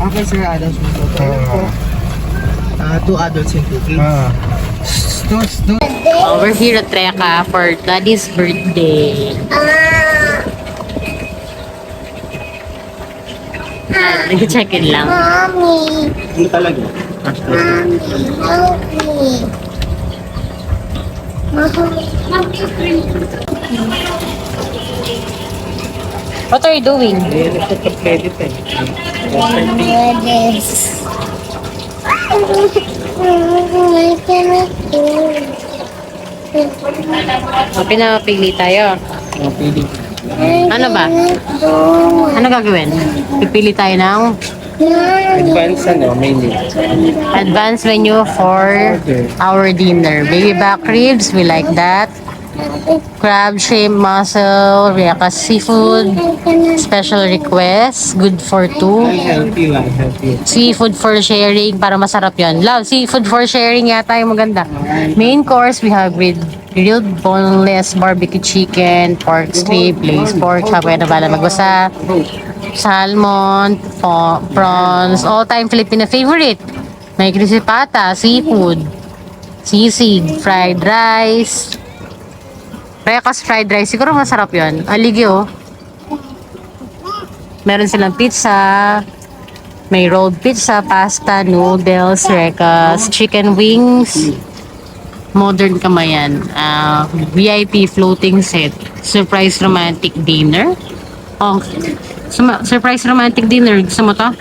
Okay, sir. Adults mo po. Ito Ah. po. Ah, two adults and two kids. Ah. Dos, dos. Oh, we're here at Treka for Daddy's birthday. Ah, Nag-check in lang. Mommy, Ano talaga? mommy, help me. What are you doing? Eh, nagpapag-credit eh. Do. Oh, pinapili tayo. Mga pili. Ano ba? Ano gagawin? Pipili tayo ng Advance ano, mainly. advance menu for our dinner. Baby back ribs, we like that. Crab, shrimp, mussel, riyakas seafood. Special request, good for two. Healthy lang, healthy. Seafood for sharing para masarap yon. Love, seafood for sharing yata yung maganda. Main course, we have with grilled boneless barbecue chicken, pork strip, glazed pork, sabi na bala magbasa, salmon, prawns, all-time Filipino favorite. May crispy pata, seafood, sisig, fried rice, Rekas fried rice. Siguro masarap yon. Aligi oh. Meron silang pizza, may rolled pizza, pasta, noodles, rekas, chicken wings, modern kamayan, ah, VIP floating set, surprise romantic dinner. Oh, suma- surprise romantic dinner. Gusto mo to?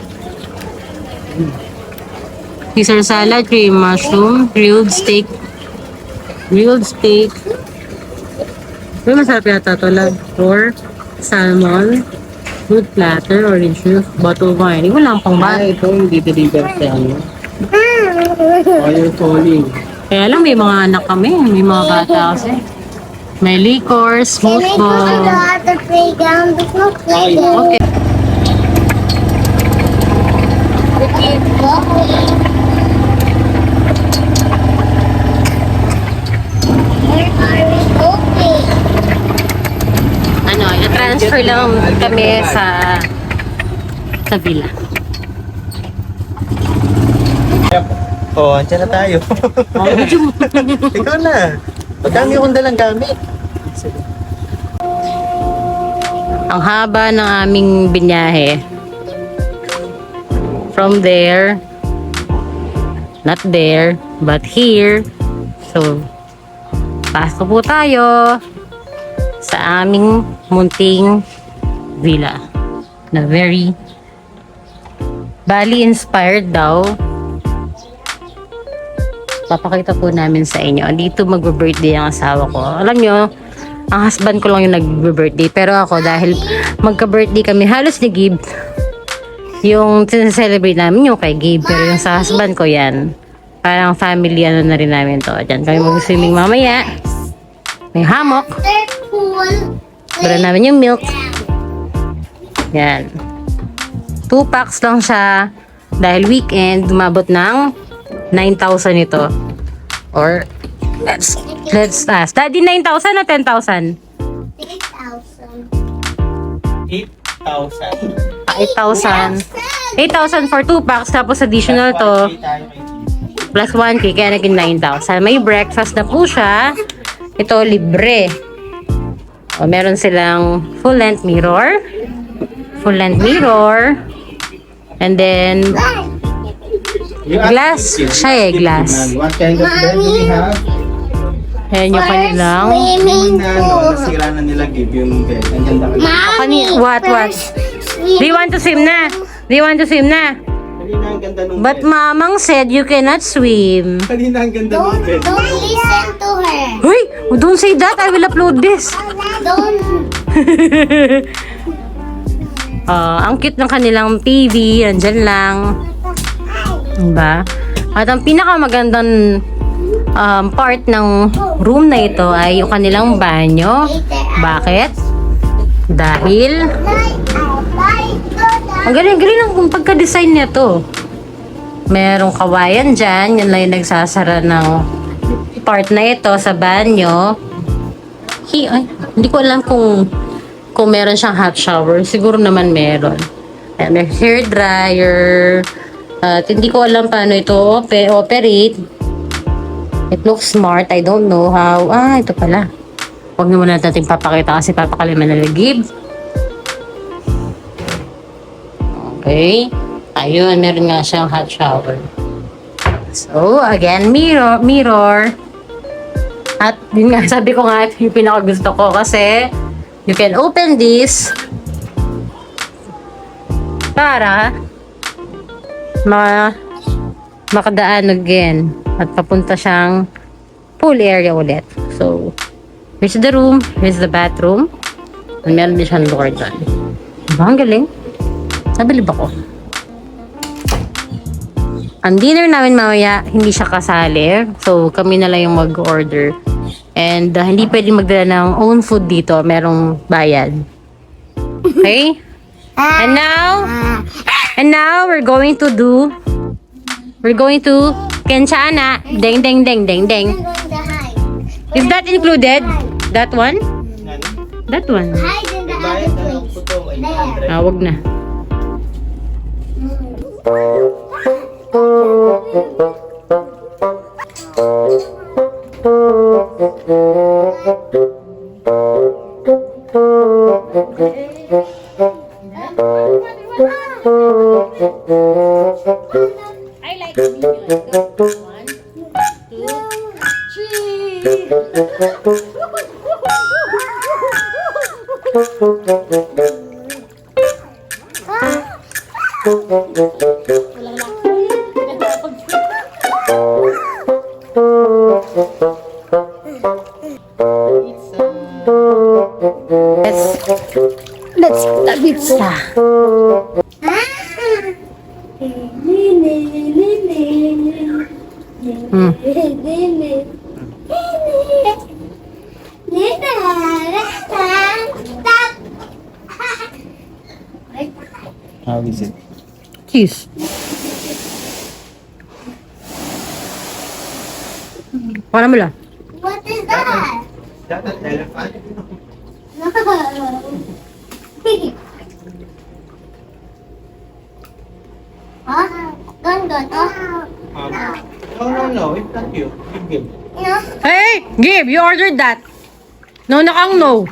Caesar salad, cream mushroom, grilled steak, grilled steak. Uy, masarap yata to lang. Or salmon, fruit platter, orange juice, bottle wine. Hindi ko lang pang ba. ito hindi deliver sa ano. Oh, you're falling. Kaya lang may mga anak kami, may mga bata kasi. May liquor, Can I go to the other playground? There's no playground. Okay. Where are we going? Ano, na-transfer lang kami sa sa villa. Oh, andyan na tayo. Ikaw na. Madami akong dalang gamit. Ang haba ng aming binyahe. From there, not there, but here. So, pasok po tayo sa aming munting villa na very Bali inspired daw. Papakita po namin sa inyo. Dito magbe-birthday ang asawa ko. Alam nyo, ang husband ko lang yung nagbe-birthday. Pero ako, dahil magka-birthday kami, halos ni Gib, yung celebrate namin yung kay Gabe. Pero yung sa husband ko yan, parang family ano na rin namin to. Diyan kami mag-swimming mamaya. May hammock. Bara namin yung milk. Yan. Two packs lang siya. Dahil weekend, dumabot ng 9,000 ito. Or, let's, let's ask. Daddy, 9,000 na 10,000? 8,000. 8,000. Ah, 8,000. 8,000 for two packs. Tapos additional to, plus 1K, kaya naging 9,000. May breakfast na po siya. Ito, libre. O, meron silang full length mirror. Full length mirror. And then, Glass. Siya eh, glass. What kind of bed do we have? ayan yung kanilang, Swimming Na, ano, pool. nasira na nila give yung bed. Ang ganda. Kani, what, what? Do you want to swim na? Do you want to swim na? Ang ganda nung But bed. mamang said you cannot swim. Kanina ang ganda Don't, nung bed. don't listen to her. Uy, don't say that. I will upload this. Don't. Ah, ang cute ng kanilang TV, andyan lang. Diba? At ang pinakamagandang um, part ng room na ito ay yung kanilang banyo. Bakit? Dahil ang galing-galing ng pagka-design niya to. Merong kawayan dyan. Yan lang yung nagsasara ng part na ito sa banyo. Hi, ay, hindi ko alam kung kung meron siyang hot shower. Siguro naman meron. And may hair dryer. At hindi ko alam paano ito ope- operate. It looks smart. I don't know how. Ah, ito pala. Huwag na muna natin papakita kasi papakaliman na nagib. Okay. Ayun, meron nga siyang hot shower. So, again, mirror, mirror. At yun nga, sabi ko nga, yung pinaka gusto ko kasi you can open this para ma makadaan again at papunta siyang pool area ulit. So, here's the room, here's the bathroom. And meron din siyang door dyan. Diba? Ang galing. Nabilib ako. Ang dinner namin mamaya, hindi siya kasali. So, kami na lang yung mag-order. And uh, hindi pwede magdala ng own food dito. Merong bayad. Okay? And now, and now we're going to do, we're going to Kenchana. Ding. I'm going to hide. Is that included? That one? That one. Hide in the other place. There. Ah, wag na. I like How is it? Cheese. Para mo. What is that? That an elephant? No. Huh? Don't go. Oh. No, no, no. It's not you. You give. No. Hey, give, you ordered that. No na kang no.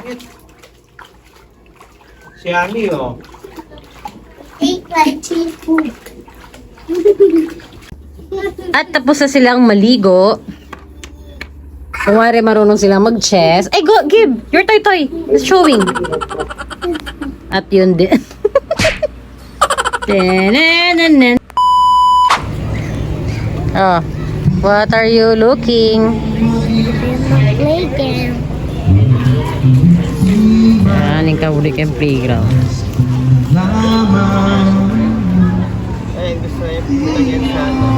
Si Ami, oh. Eat like cheese food. At tapos na silang maligo. Kung wari marunong silang mag-chess. Ay, go, give! Your toy toy is showing. At yun din. Oh, what are you looking? Playground. Yan, yung kabulik yung playground. Ay, gusto niya pumunta yan sa ano.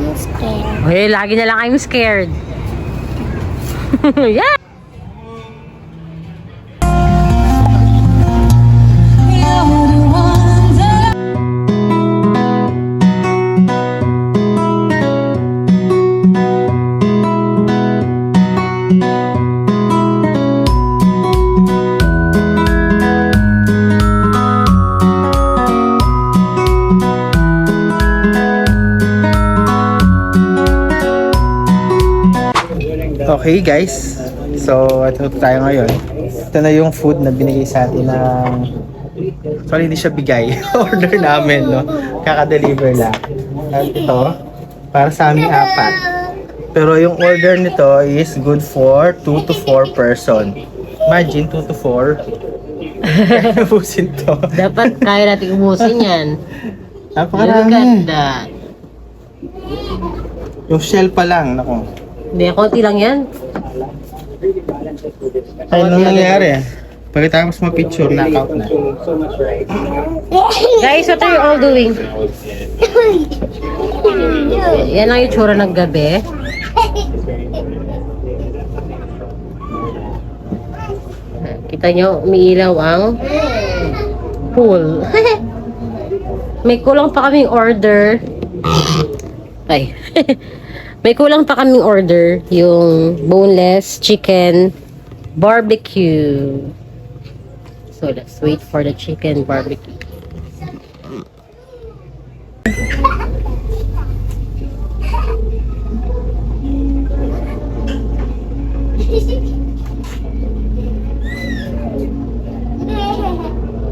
I'm scared. Okay, lagi na lang I'm scared. yeah! Okay guys, so ito tayo ngayon. Ito na yung food na binigay sa atin ng... Sorry, hindi siya bigay. Order namin, no? Kaka-deliver lang. At ito, para sa aming apat. Pero yung order nito is good for 2 to 4 person. Imagine, 2 to 4. Kaya nabusin to. Dapat kaya natin umusin yan. Napakarami. ganda. Yung shell pa lang, nako. Hindi, konti lang yan. Ay, ano nangyari? Pagkatapos ma-picture, knockout na. Guys, what are you all doing? Yan ang itsura ng gabi. Kita nyo, umiilaw ang pool. May kulang pa kaming order. Ay. May kulang pa kaming order. Yung boneless chicken barbecue. So, let's wait for the chicken barbecue.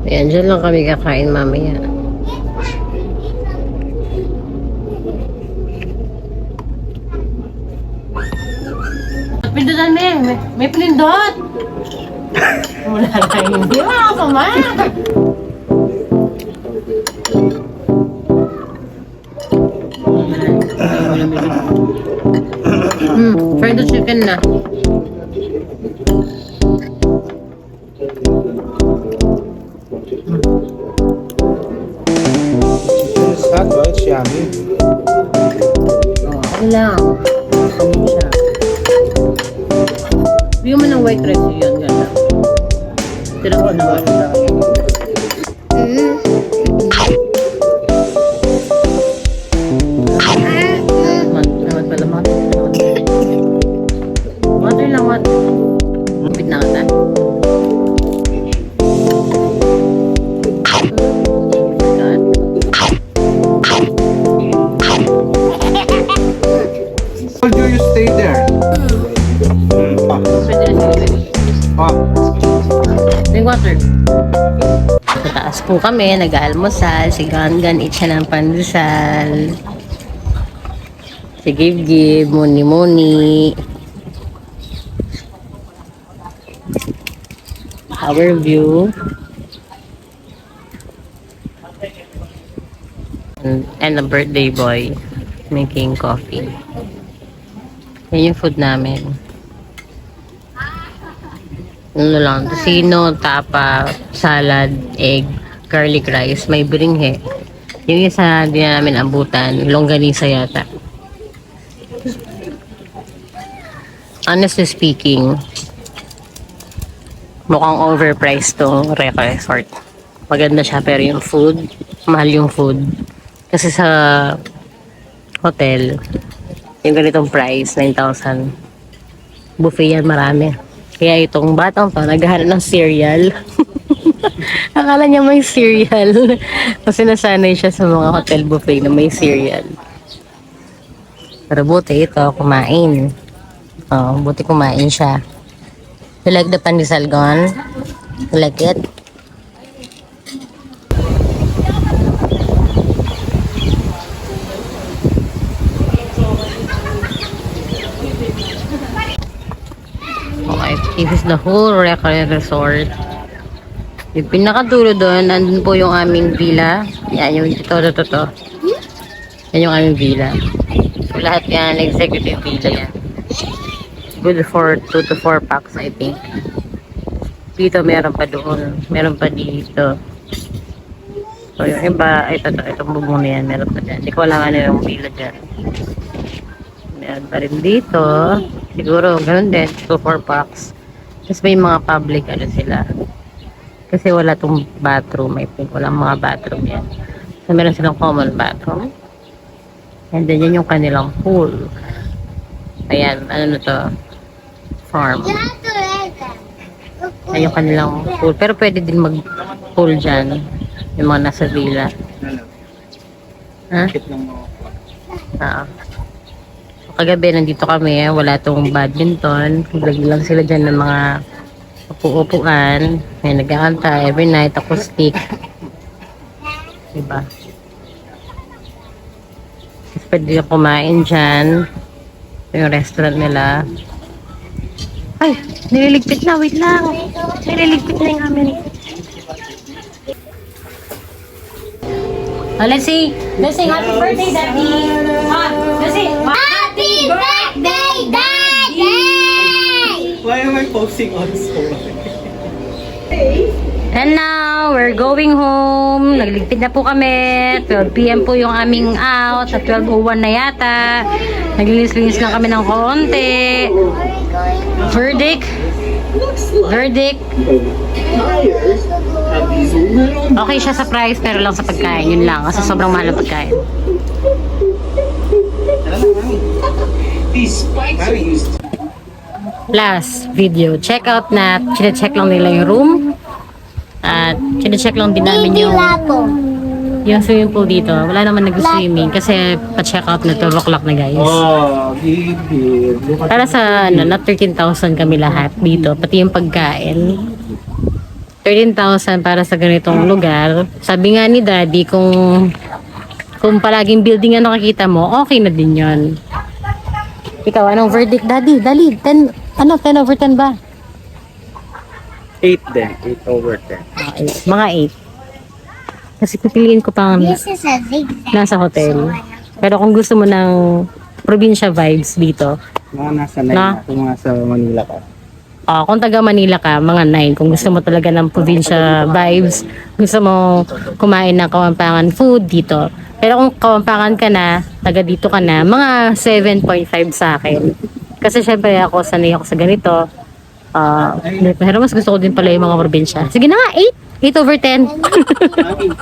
Ayan, dyan lang kami kakain mamaya. Mo yan. May, may pinindot. Wala na hindi. Wala ka ma. Hmm, fried chicken na. White rice yun. Ganda. Tira ko naman. Man, Sa taas po kami, nag-almusal. Si Gangan, siya ng pandesal. Si Gib Gib, Muni Muni. Our view. And, and a birthday boy making coffee. Yan yung food namin ano lang, sino, tapa, salad, egg, garlic rice, may bringhe. Yung isa din na namin abutan, longganisa yata. Honestly speaking, mukhang overpriced tong Reka Resort. Maganda siya pero yung food, mahal yung food. Kasi sa hotel, yung ganitong price, 9,000. Buffet yan marami. Kaya itong batang to, naghahanap ng cereal. Akala niya may cereal. Kasi nasanay siya sa mga hotel buffet na may cereal. Pero buti ito, kumain. Oh, buti kumain siya. You like the pandesal gone? You like it? Okay, this is the whole Recre Resort. Yung pinakadulo doon, nandun po yung aming villa. Yan, yung ito, ito, ito, ito. Yan yung aming villa. So, lahat yan, executive villa yan. Good for 2 to 4 packs, I think. Dito, meron pa doon. Meron pa dito. So, yung iba, ito, ito, itong bubong na yan, meron pa dyan. Hindi ko alam ano yung villa dyan. Meron pa rin dito. Siguro, ganun din. 2-4 packs. Tapos may mga public, ano sila. Kasi wala tong bathroom. Think walang mga bathroom yan. So, meron silang common bathroom. And then, yan yung kanilang pool. Ayan, ano na to? Farm. Ayan yung kanilang pool. Pero pwede din mag-pool dyan. Yung mga nasa villa. Ha? Lang mo. Oo. So, kagabi nandito kami, wala tong badminton. Lagi lang sila dyan ng mga upu-upuan. May nagkakanta every night, acoustic. Diba? Tapos pwede kumain dyan. Yung restaurant nila. Ay, nililigpit na. Wait lang. Nililigpit na yung amin. Oh, let's see. Let's sing happy birthday, Daddy. Ah, let's see. Happy birthday, Daddy! Why am I posting on story? And now, we're going home. Nagligpit na po kami. 12 p.m. po yung aming out. Sa 12.01 na yata. Naglinis-linis lang kami ng konti. Verdict. Verdict. Okay siya sa price pero lang sa pagkain. Yun lang. Kasi sobrang mahal ang pagkain. Last video, check out na, check lang nila yung room. At check lang din namin yung, yung swimming pool dito. Wala naman nag-swimming kasi pa-check out na 12 o'clock na guys. Oh, Para sa ano, not 13,000 kami lahat dito, pati yung pagkain. 13,000 para sa ganitong lugar. Sabi nga ni daddy, kung kung palaging building ang nakikita mo, okay na din yon. Ikaw, anong verdict, daddy? Dali, 10, ano, 10 over 10 ba? 8 din. 8 over 10. Okay, mga 8. Kasi pipiliin ko pang This is a zigzag. nasa hotel. Pero kung gusto mo ng probinsya vibes dito, Mga nasa 9 Na? ako mga sa Manila ka. Ah, kung taga Manila ka, mga 9. Kung gusto mo talaga ng probinsya vibes, gusto mo kumain ng kawampangan food dito. Pero kung kawampangan ka na, taga dito ka na, mga 7.5 sa akin. Kasi syempre ako, sanay ako sa ganito. Ah, pero mas gusto ko din pala yung mga probinsya. Sige na nga, 8. 8 over 10.